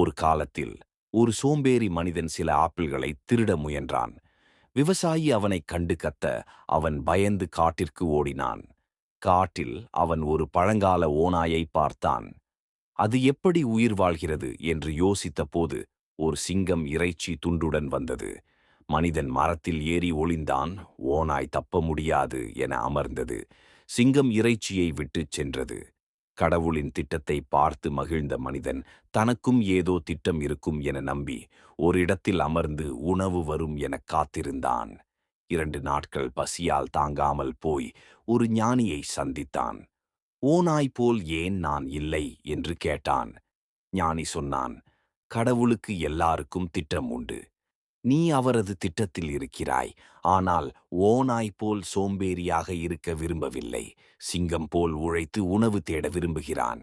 ஒரு காலத்தில் ஒரு சோம்பேறி மனிதன் சில ஆப்பிள்களை திருட முயன்றான். விவசாயி அவனைக் கண்டு கத்த அவன் பயந்து காட்டிற்கு ஓடினான். காட்டில் அவன் ஒரு பழங்கால ஓநாயை பார்த்தான். அது எப்படி உயிர் வாழ்கிறது என்று யோசித்த போது ஒரு சிங்கம் இறைச்சி துண்டுடன் வந்தது. மனிதன் மரத்தில் ஏறி ஒளிந்தான். ஓநாய் தப்ப முடியாது என அமர்ந்தது. சிங்கம் இறைச்சியை விட்டுச் சென்றது. கடவுளின் திட்டத்தை பார்த்து மகிழ்ந்த மனிதன் தனக்கும் ஏதோ திட்டம் இருக்கும் என நம்பி ஒரு இடத்தில் அமர்ந்து உணவு வரும் என காத்திருந்தான். இரண்டு நாட்கள் பசியால் தாங்காமல் போய் ஒரு ஞானியை சந்தித்தான். ஓனாய் போல் ஏன் நான் இல்லை? என்று கேட்டான். ஞானி சொன்னான் கடவுளுக்கு எல்லாருக்கும் திட்டம் உண்டு. நீ அவரது திட்டத்தில் இருக்கிறாய். ஆனால் ஓநாய் போல் சோம்பேறியாக இருக்க விரும்பவில்லை. சிங்கம் போல் உழைத்து உணவு தேட விரும்புகிறான்.